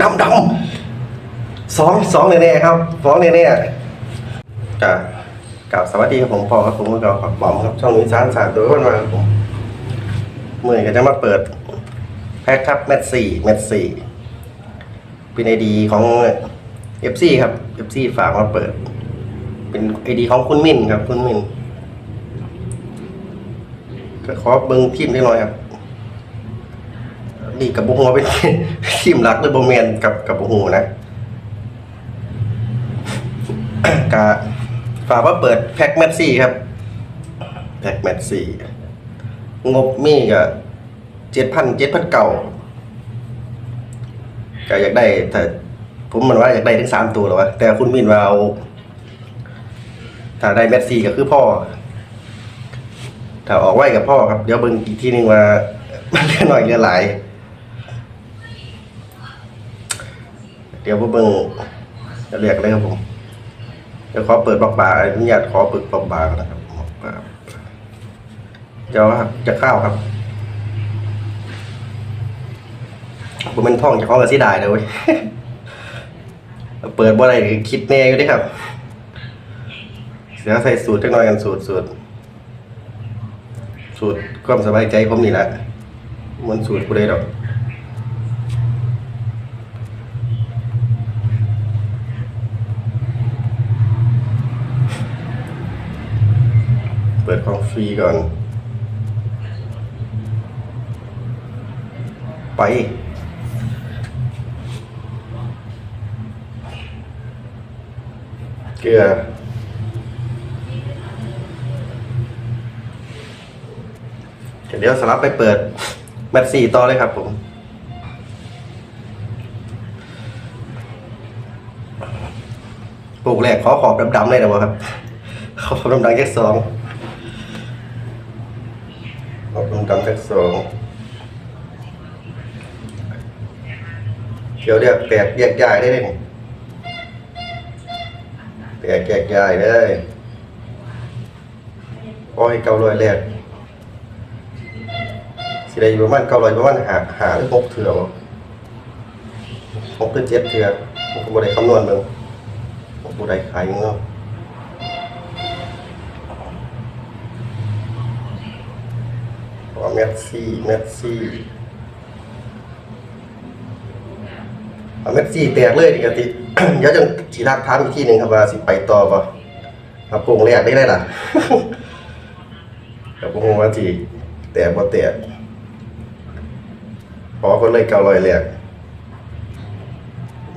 ดำดำสองสองแน่ๆครับสองแน่ๆกับกับสวัสดีครับผมพอครับผมกับหมอมครับช่องนี้สารสารตัวคนมาครับผมเมื่อไหร่ก็จะมาเปิด แพ็คครับแมทสี่แมทสี่เป็นไอดีของเอฟซีครับเอฟซีฝากมาเปิด เป็นไอดีของคุณมินครับ คุณมินก็ขอเบิ้งพิมพ์ได้หน่อยครับ นี่กับบุหัวเป็นทีมรักหรือโบแมนกับกับบุหัวนะกาฝากว่าเปิดแพ็กแมทซี่ครับ แพ็กแมทซี่งบมีก็เจ็ดพันเจ็ดพันเก่าก็อยากได้แต่ผมมันว่าอยากได้ถึงสามตัวแล้วะแต่คุณมินว่าเอาถ้าได้แมทซี่ก็คือพ่อ ถ้าออกไว้กับพ่อครับ เดี๋ยวเบิ่งอีกทีนึงว่า มันเลือหน่อยเลือหลาย เดี๋ยวผมเบิ่งจะเรียกเลยครับผมเดี๋ยวขอเปิดบล็อกบาอนุญาตขอเปิดบล็อกบากนะครับบล็อกบาร์เดี๋ยวจะเข้าครับผมเป็นท่องจะข้องกับสีดายเลยเว้ยเปิดบ่อะไรคิดแน่อยู่ดิครับ เสียใส่สูตรจักหน่อยกันสูตรสูตร สูตรความสบายใจผมนี่แหละมันสูตรกูได้ดอก เปิดของ ฟรีก่อน ไป เกลือเดี๋ยวสลับไปเปิด แมทสี่ต่อเลยครับผมปลูกแรกขอขอบดำๆเลยนะวะครับ ขอบดำๆแค่สอง ขอบดำๆแค่สองเดี๋ยวเรียกแตกแยกย้ายได้เลยแตกแยกย้ายได้โอ้เก้าร้อยแรกสิได้อยประมาณเก้าร้อยประมาณหาหาหรือหกเถื่อบ่หกหรือเจ็ดเถื่อผมก็บ่ได้คำนวณเบิ่งผมบ่ได้ขายเนาะ เมสซี่เมสซี่เอาเมสซี่แตกเลยดิกติเดี๋ยวจังสิทักถามอีกทีหนึ่งครับว่าสิไปต่อบ่ครับโป่งแรกได้ได้ล่ะแต่ผมว่าสิแตกบ่แตกพอก็เลยเก้าร้อยแรก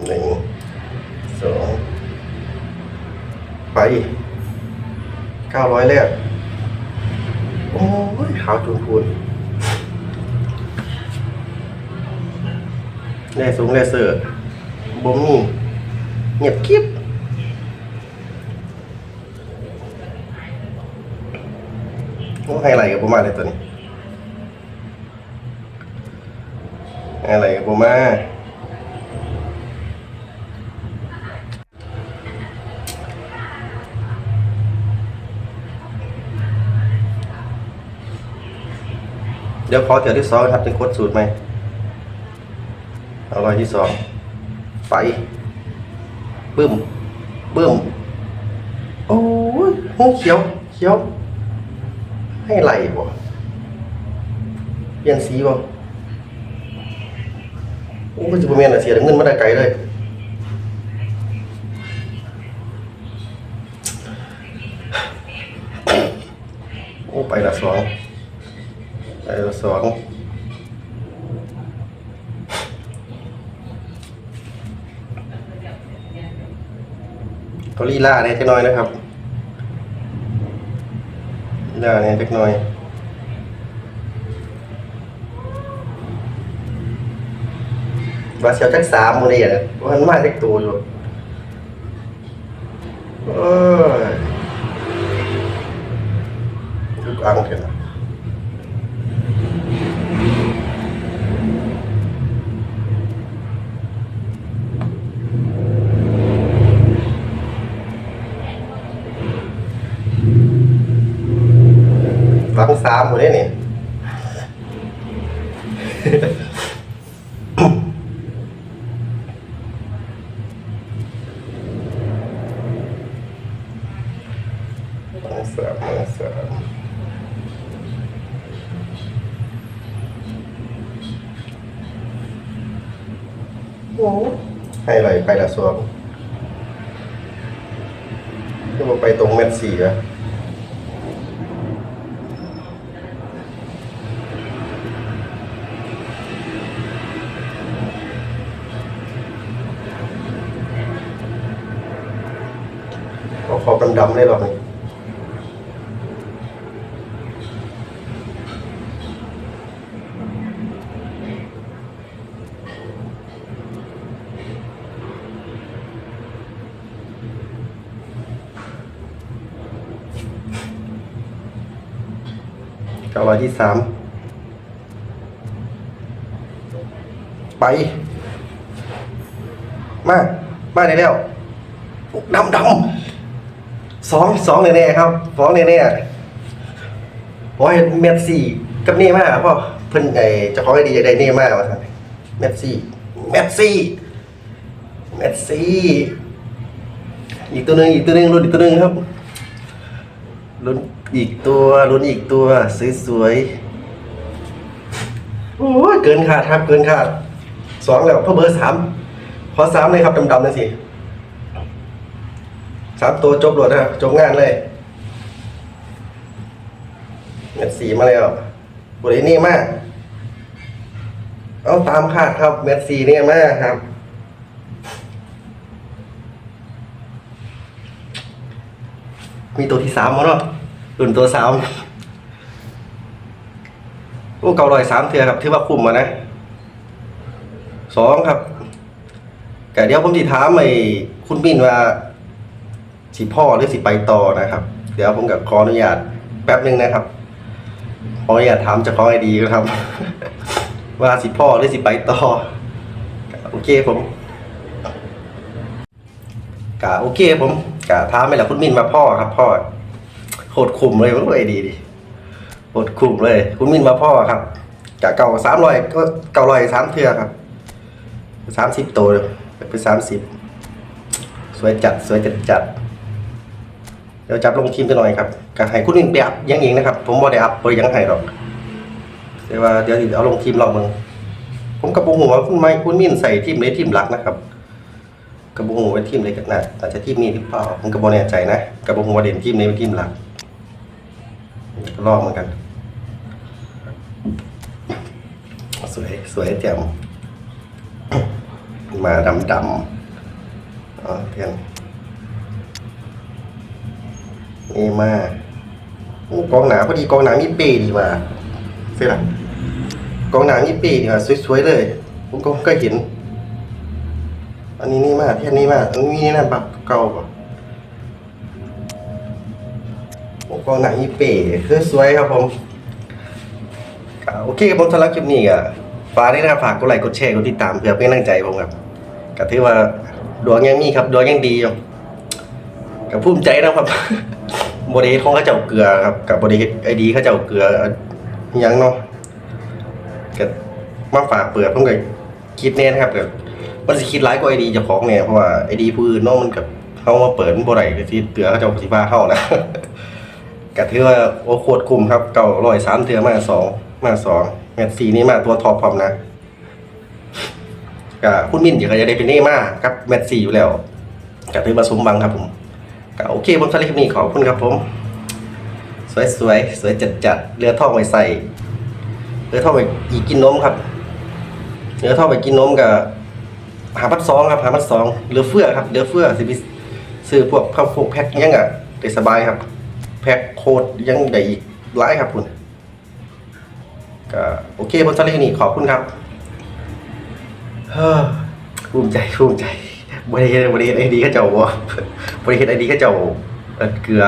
หนึ่งสองไปเก้าร้อยแรกโอ้ยขาวจูนพูน แน่สูงแน่เสือบ่มีเงียบกิ๊บโอ้ไฮไลท์กับผมมาเลยตัวนี้อะไรกับผมมาเดี๋ยวขอเดี๋ยวที่สองครับเป็นโคดสูตรไหม เอารอยที่สองไปบึ้มบึ้มโอ้ยหูเขียวเขียว ให้ไหลบ่เปลี่ยนสีบ่โอ้ก็จะประมาณน่ะเสียเงินมาได้ไกลเลยโอ้ไปละสองไปละสอง ก็ลีลาเนี่ยจักน่อยนะครับลีลาเนี่ยจักน่อยว่าเสียวจักสามโมนี่อะมันมาจากตัวอยู่เอ้ยทุกอังเถอะ สามหมเลยนี่สามสาอ้ให้ไหลไปละส่วนก็มาไปตรงเมดสี่อะ อาขอบดำๆได้หรอกนี่เก้าร้อยที่สามไป มา มาได้แล้วดำดำ สองสองแน่ๆครับสองแน่ๆโอ้ยเมสซี่กับเน่มาพ่อเพิ่นไอเจะของไอดีอยได้เน่มาว่าซั่นเมสซี่เมสซี่เมสซี่อีกตัวหนึ่งอีกตัวหนึ่งรุ่นอีกตัวหนึ่งครับรุ่นอีกตัวรุ่นอีกตัวสวยๆโอ้ยเกินขาดครับเกินขาดสองแล้วพ่อเบอร์สามขอสามเลยครับดำๆนั่นสิ สามตัวจบหลดนะครับจบงานเลยเม็ดสีมาแล้วบรินี่มากเอาตามคาดครับ เม็ดสีเนี่ยมากครับ มีตัวที่สามมาเนาะรุ่นตัวสามโอ้เก่าลอยสามเทือครับถือว่าคุ้มมานะสองครับแต่เดี๋ยวผมจะถามไอ้คุณมินว่า สิพ่อหรือสิไปต่อนะครับ เดี๋ยวผมกับขออนุญาตแป๊บหนึ่งนะครับขออนุญาตถามจะขอไอดีครับ ว่าสิพ่อหรือสิไปต่อโอเคผมกะโอเคผมกะถามไปแล้วคุณมินมาพ่อครับ พ่อโคตรคุมเลยมันไอดีดิโคตรคุมเลย คุณมินมาพ่อครับกะเก่าสามร้อยก็เก่าร้อยสามเทือครับสามสิบตัวเป็นสามสิบสวยจัดสวยจัดจัด เดี๋ยวจับลงทีมกันหน่อยครับก็ให้คุณมินไปอัพยังเองนะครับ ผมบ่ได้อัพบ่ได้ยังให้หรอกแต่ว่าเดี๋ยวเอาลงทีมลองมึงผมกับบุหัวคุณไม่คุณมินใส่ทีมในทีมหลักนะครับกับบุหัวทีมเล็กนะอาจจะทีมนี้หรือเปล่าผมก็บ่แน่ใจนะกับบุหัวเด่นทีมนี้เป็นทีมหลักลองเหมือนกันสวยสวยแจ่มมาดำดำอ๋อเทีย นนี่มาโอ้กองหนาพอดีกองหนามีเปดีมาเสียละกองหนามีเปดีมาสวยๆเลยผมก็เคยเห็น อันนี้นี่มาแท่นี้มากอันนี้นี่นะบักเก่าป่ะโอ้กองหนามีเปคือสวยครับผมโอเคผมสำหรับคลิปนี้อะฝากด้วยนะฝากกดไลค์กดแชร์กดติดตามเพื่อเป็นกำลังใจผมครับก็ถือว่าดวงยังมีครับดวงยังดีอยู่ กับภูมิใจนะครับบริเของเขาเจ้าเกลือครับกับบริไอดีเขาเจ้าเกลือยังเนาะก็มาฝากเปิดเพิ่งก็คิดแน่นะครับแบบมันสิคิดร้ายกว่าไอดีเจ้าของเนี่ยเพราะว่าไอดีผู้นเนาะมันกับเขามาเปิดมันบ่ได้ก็สิเตือเขาเจ้าสิพาเข้านะก็ถือว่าโอ้โคตรคุ้มครับเก่าร้อยสามเทือมาสองมาสองแมตช์สีนี้มาตัวท็อปพร้อมนะก็คุณมินเดี๋ยวก็จะได้เป็นเน่มากับแมตช์สี่อยู่แล้วก็ถือว่าสมบังครับผม ก็โอเคผมสำหรับคลิปนี้ขอบคุณครับผม สวยสวยสวยจัดจัดเรือท่องไว้ใส่เรือท่องไว้อีกกินนมครับเรือท่องไว้กินนมกับหาพัดซองครับหาพัดซองเรือเฟือครับเรือเฟือสิบิซื้อพวกข้าวโพดแพ็คยังอะได้สบายครับ แพ็คโคดยังได้อีกหลายครับคุณก็โอเคผมสำหรับคลิปนี้ขอบคุณครับฮ้อภูมิใจภูมิใจ บริเวณบริเวณไอดีก็เจ้าบ่บริเวณไอดีก็เจ้าเกลือ